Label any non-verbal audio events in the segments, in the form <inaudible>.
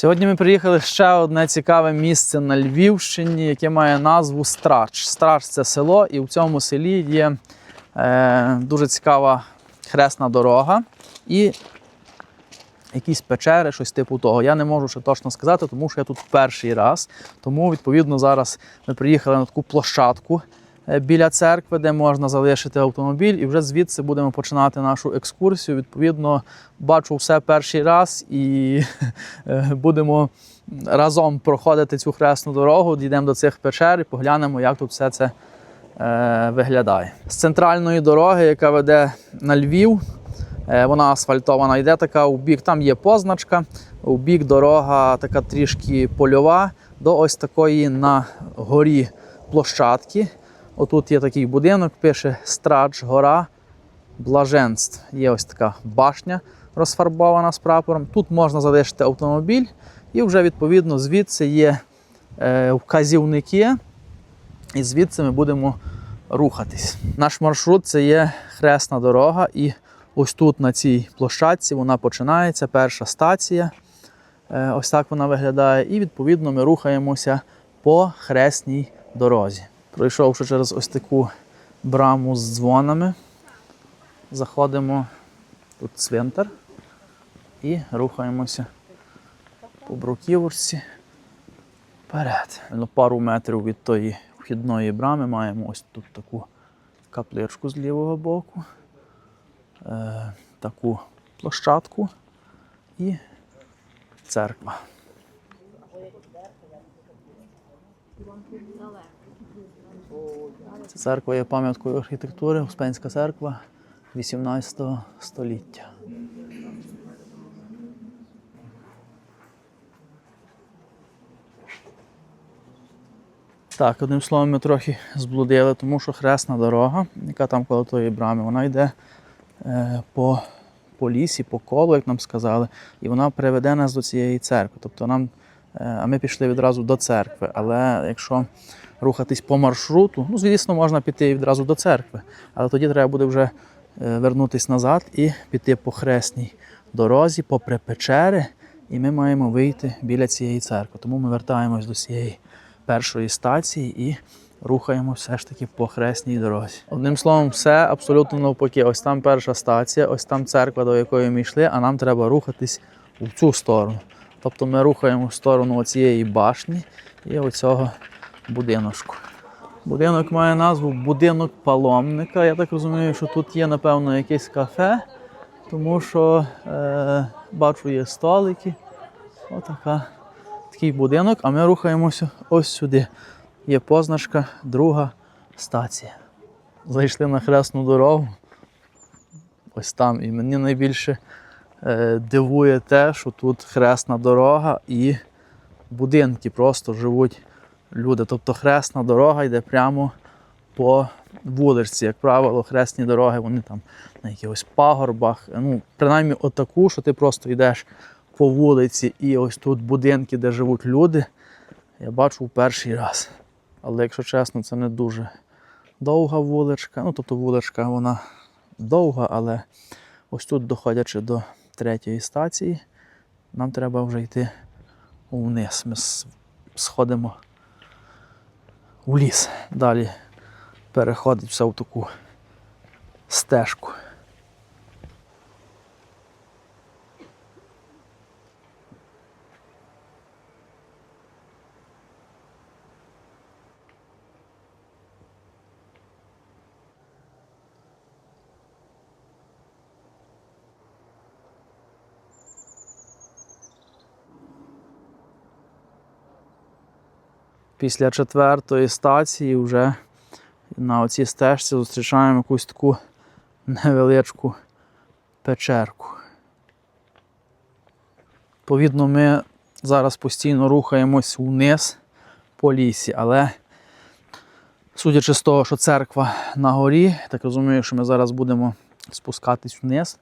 Сьогодні ми приїхали ще одне цікаве місце на Львівщині, яке має назву Страч. Страч це село, і в цьому селі є е, дуже цікава хресна дорога і якісь печери, щось типу того. Я не можу ще точно сказати, тому що я тут перший раз. Тому, відповідно, зараз ми приїхали на таку площадку біля церкви, де можна залишити автомобіль, і вже звідси будемо починати нашу екскурсію. Відповідно, бачу все перший раз і <laughs> е, будемо разом проходити цю хресну дорогу, дійдемо до цих печер і поглянемо, як тут все це е, виглядає. З центральної дороги, яка веде на Львів, е, вона асфальтована, йде така у бік, там є позначка, у бік дорога така трішки польова, до ось такої на горі площадки. Отут є такий будинок, пише Страж, гора блаженств. Є ось така башня розфарбована з прапором. Тут можна залишити автомобіль, і вже відповідно звідси є е, вказівники, і звідси ми будемо рухатись. Наш маршрут це є хресна дорога, і ось тут на цій площадці вона починається, перша стація. Е, Ось так вона виглядає. І відповідно ми рухаємося по хресній дорозі. Пройшовши через ось таку браму з дзвонами, заходимо тут цвинтар і рухаємося по бруківочці вперед. Пару метрів від тої вхідної брами маємо ось тут таку капличку з лівого боку, е, таку площадку і церква. Ця церква є пам'яткою архітектури, Успенська церква 18 століття. Так, одним словом, ми трохи зблудили, тому що хресна дорога, яка там коло тої брами, вона йде е, по, по лісі, по колу, як нам сказали, і вона приведе нас до цієї церкви. Тобто нам, е, а ми пішли відразу до церкви. Але якщо рухатись по маршруту, ну, звісно, можна піти відразу до церкви, але тоді треба буде вже е, вернутися назад і піти по хресній дорозі, попри печери, і ми маємо вийти біля цієї церкви. Тому ми вертаємось до цієї першої стації і рухаємо все ж таки по хресній дорозі. Одним словом, все абсолютно навпаки. Ось там перша стація, ось там церква, до якої ми йшли, а нам треба рухатись у цю сторону. Тобто ми рухаємо в сторону цієї башні і оцього будиночку. Будинок має назву Будинок паломника. Я так розумію, що тут є, напевно, якесь кафе, тому що е, бачу, є столики. Отака такий будинок, а ми рухаємося ось сюди. Є позначка, друга стація. Зайшли на хресну дорогу. Ось там. І мені найбільше е, дивує те, що тут хресна дорога і будинки просто живуть люди. Тобто хресна дорога йде прямо по вулиці. Як правило, хресні дороги вони там на якихось пагорбах. Ну, принаймні отаку, що ти просто йдеш по вулиці і ось тут будинки, де живуть люди, я бачу в перший раз. Але якщо чесно, це не дуже довга вуличка. Ну, тобто вуличка вона довга, але ось тут, доходячи до третьої стації, нам треба вже йти вниз. Ми сходимо у ліс. Далі переходить все в таку стежку. Після четвертої стації вже на оцій стежці зустрічаємо якусь таку невеличку печерку. Відповідно, ми зараз постійно рухаємось вниз по лісі, але судячи з того, що церква на горі, так розумію, що ми зараз будемо спускатись вниз,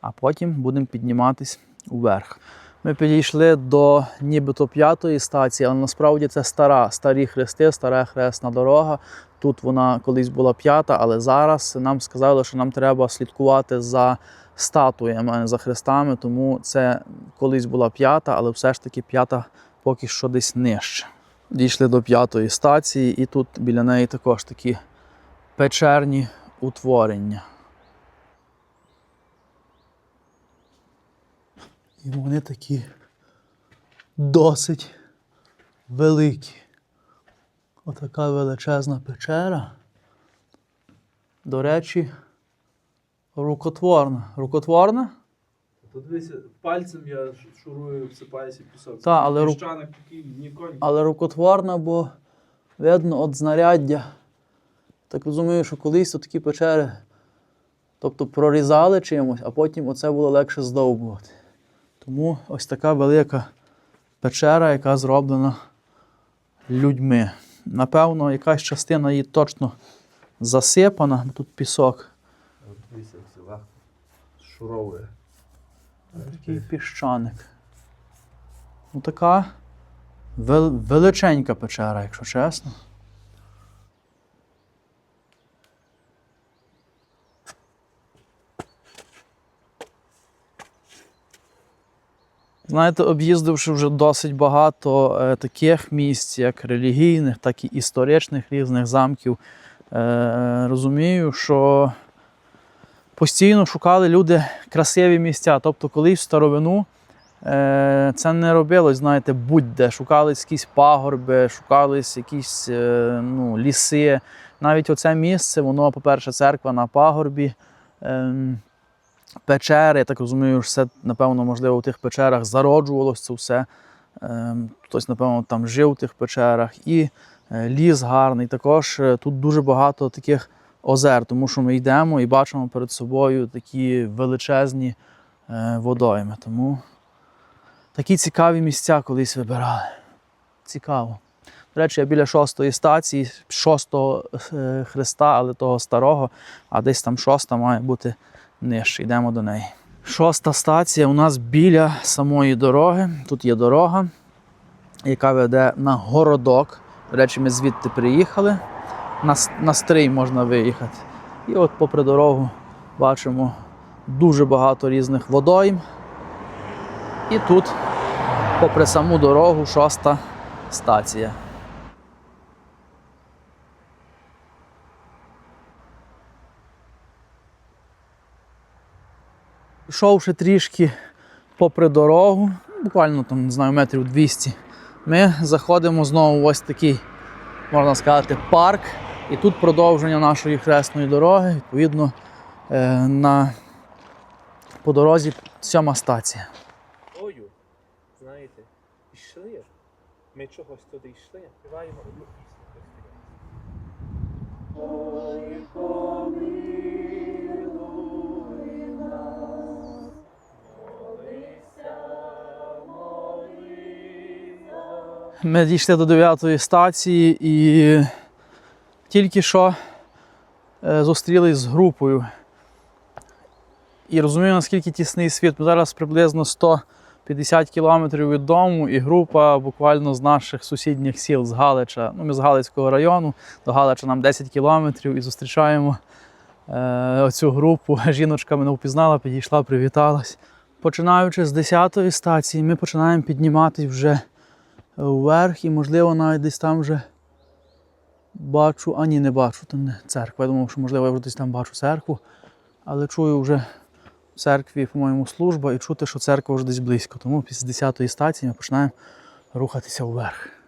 а потім будемо підніматись вверх. Ми підійшли до нібито п'ятої стації, але насправді це стара, старі хрести, стара хресна дорога. Тут вона колись була п'ята, але зараз нам сказали, що нам треба слідкувати за статуями, за хрестами, тому це колись була п'ята, але все ж таки п'ята поки що десь нижче. Дійшли до п'ятої стації, і тут біля неї також такі печерні утворення. І вони такі досить великі. Отака величезна печера. До речі, рукотворна. Рукотворна? То дивися, пальцем я шурую, всипаюся пісок. Та, але ру- такий ніколи. Але рукотворна, бо видно от знаряддя. Так розумію, що колись такі печери, тобто прорізали чимось, а потім оце було легше здовбувати. Тому ось така велика печера, яка зроблена людьми. Напевно, якась частина її точно засипана, бо тут пісок. Шуровує. Такий піщаник. Ну, така вел- величенька печера, якщо чесно. Знаєте, об'їздивши вже досить багато е, таких місць, як релігійних, так і історичних різних замків, е, розумію, що постійно шукали люди красиві місця. Тобто, колись в старовину е, це не робилось, знаєте, будь-де. Шукались якісь пагорби, шукались якісь е, ну, ліси. Навіть оце місце, воно, по-перше, церква на пагорбі. ем, Печери, я так розумію, що все, напевно, можливо, в тих печерах зароджувалося це все. Ем, Хтось, напевно, там жив в тих печерах. І е, ліс гарний. Також е, тут дуже багато таких озер, тому що ми йдемо і бачимо перед собою такі величезні е, водойми. Тому такі цікаві місця колись вибирали. Цікаво. До речі, я біля шостої стації, шостого хреста, але того старого, а десь там шоста має бути нижче. Йдемо до неї. Шоста стація у нас біля самої дороги. Тут є дорога, яка веде на городок. До речі, ми звідти приїхали. На, на стрий можна виїхати. І от попри дорогу бачимо дуже багато різних водойм. І тут, попри саму дорогу, шоста стація. Йшовши трішки попри дорогу, буквально там, не знаю, метрів 200, ми заходимо знову в ось такий, можна сказати, парк. І тут продовження нашої хресної дороги, відповідно, е, на, по дорозі сьома стація. Ою, знаєте, йшли. Ми чогось туди йшли. Співаємо одну пісню. Ми дійшли до 9 стації і тільки що е, зустрілись з групою. І розумію, наскільки тісний світ. Ми зараз приблизно 150 кілометрів від дому, і група буквально з наших сусідніх сіл з Галича. Ну, ми з Галицького району, до Галича нам 10 кілометрів і зустрічаємо е, оцю групу. <laughs> Жіночка мене впізнала, підійшла, привіталась. Починаючи з 10 стації, ми починаємо підніматись вже вверх і, можливо, навіть десь там вже бачу, а ні, не бачу, там не церква. Я думав, що можливо я вже десь там бачу церкву, але чую вже в церкві, по-моєму, служба і чути, що церква вже десь близько. Тому після 10-ї стації ми починаємо рухатися вверх.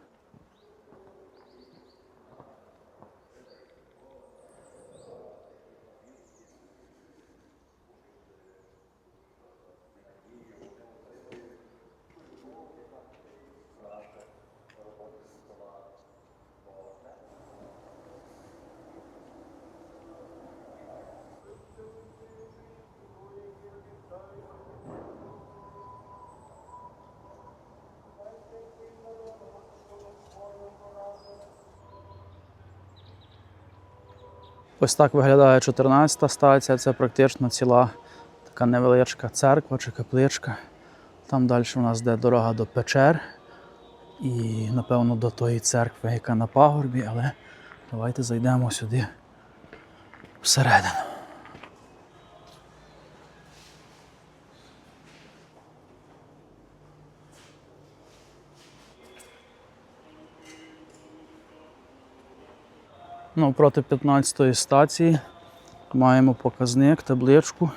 Ось так виглядає 14 стація. Це практично ціла така невеличка церква чи капличка. Там далі у нас йде дорога до печер і, напевно, до тої церкви, яка на пагорбі, але давайте зайдемо сюди всередину. Ну, проти 15-ї стації маємо показник, табличку,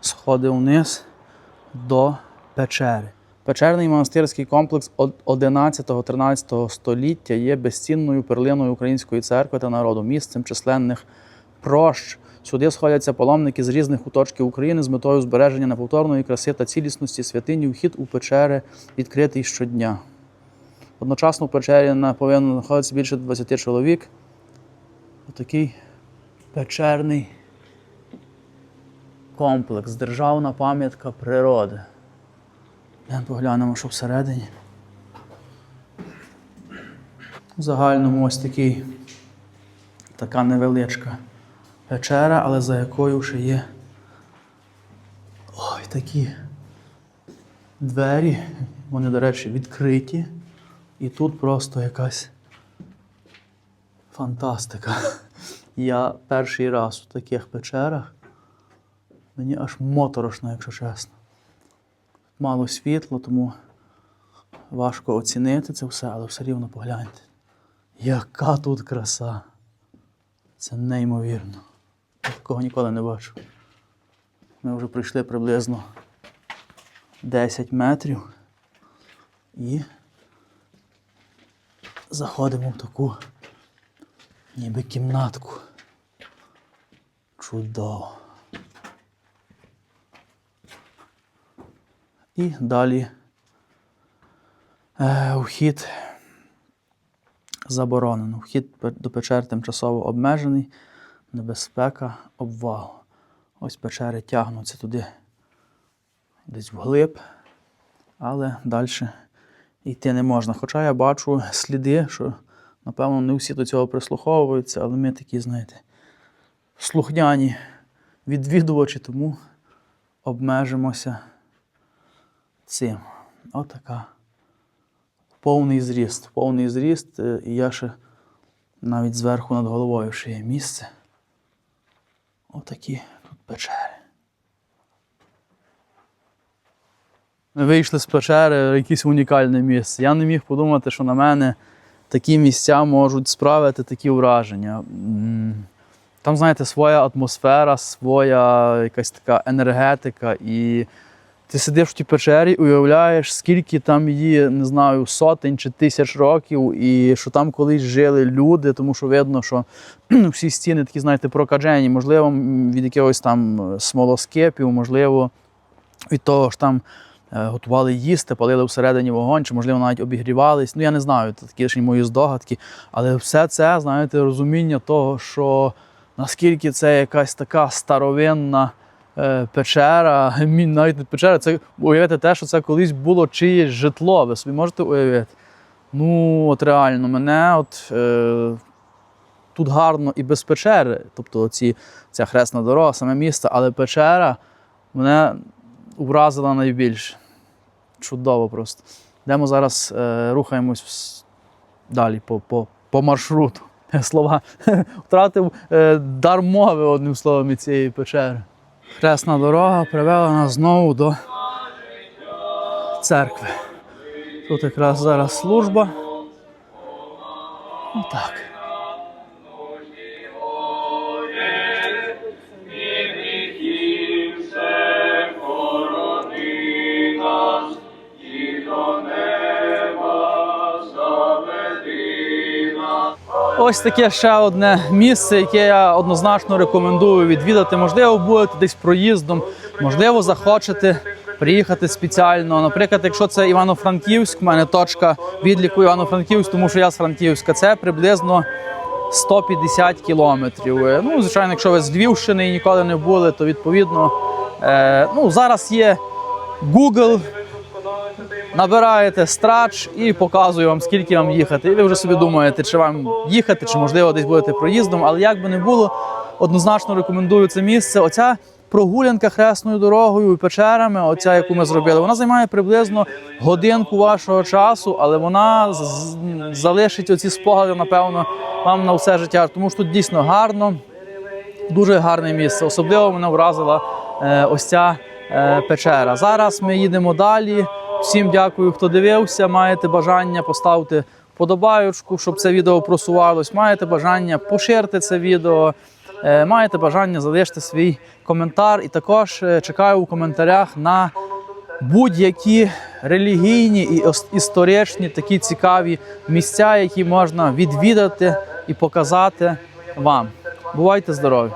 сходи вниз до печери. Печерний монастирський комплекс 11-13 століття є безцінною перлиною української церкви та народу, місцем численних прощ. Сюди сходяться паломники з різних куточків України з метою збереження неповторної краси та цілісності святині. Вхід у печери відкритий щодня. Одночасно в печері повинно знаходитися більше 20 чоловік. Отакий печерний комплекс, державна пам'ятка природи. Поглянемо, що всередині. В загальному ось такий, така невеличка печера, але за якою ще є ой, такі двері. Вони, до речі, відкриті. І тут просто якась фантастика. Я перший раз у таких печерах. Мені аж моторошно, якщо чесно. Мало світла, тому важко оцінити це все, але все рівно погляньте. Яка тут краса! Це неймовірно. Я такого ніколи не бачив. Ми вже пройшли приблизно 10 метрів і заходимо в таку ніби кімнатку. Чудово. І далі е, вхід заборонено. Вхід до печер тимчасово обмежений, небезпека, обвал. Ось печери тягнуться туди десь вглиб, але далі йти не можна. Хоча я бачу сліди, що, напевно, не всі до цього прислуховуються, але ми такі, знаєте, слухняні відвідувачі, тому обмежимося цим. Отака. Повний зріст. Повний зріст, е, і я ще навіть зверху над головою ще є місце. Отакі тут печери. Ми вийшли з печери якесь унікальне місце. Я не міг подумати, що на мене такі місця можуть справити такі враження. Там, знаєте, своя атмосфера, своя якась така енергетика. І ти сидиш в тій печері, уявляєш, скільки там її, не знаю, сотень чи тисяч років, і що там колись жили люди, тому що видно, що <clears throat> всі стіни такі, знаєте, прокаджені, можливо, від якогось там е, смолоскипів, можливо, від того ж там готували їсти, палили всередині вогонь, чи, можливо, навіть обігрівались. Ну, я не знаю, це такі лише мої здогадки. Але все це, знаєте, розуміння того, що наскільки це якась така старовинна е, печера, <laughs> навіть не печера, це уявити те, що це колись було чиєсь житло. Ви собі можете уявити? Ну, от реально, мене от. Е, Тут гарно і без печери, тобто ці, ця хресна дорога, саме місто, але печера мене вразила найбільше. Чудово просто. Йдемо зараз, е, рухаємось далі по, по, по маршруту. <laughs> Слова <laughs> втратив е, дар мови, одним словом, від цієї печери. Хресна дорога привела нас знову до церкви. Тут якраз зараз служба. Отак. Ось таке ще одне місце, яке я однозначно рекомендую відвідати. Можливо, будете десь проїздом, можливо, захочете приїхати спеціально. Наприклад, якщо це Івано-Франківськ, в мене точка відліку Івано-Франківськ, тому що я з Франківська, це приблизно 150 кілометрів. Ну, звичайно, якщо ви з Львівщини і ніколи не були, то відповідно е, ну, зараз є Google. Набираєте страч і показую вам, скільки вам їхати. І ви вже собі думаєте, чи вам їхати, чи можливо десь будете проїздом. Але як би не було, однозначно рекомендую це місце. Оця прогулянка хресною дорогою і печерами, оця, яку ми зробили, вона займає приблизно годинку вашого часу, але вона з- залишить оці спогади, напевно, вам на все життя. Тому що тут дійсно гарно, дуже гарне місце. Особливо мене вразила е, ось ця е, печера. Зараз ми їдемо далі. Всім дякую, хто дивився. Маєте бажання поставити вподобаючку, щоб це відео просувалось. Маєте бажання поширити це відео. Е, Маєте бажання залишити свій коментар. І також е, чекаю у коментарях на будь-які релігійні і історичні такі цікаві місця, які можна відвідати і показати вам. Бувайте здорові!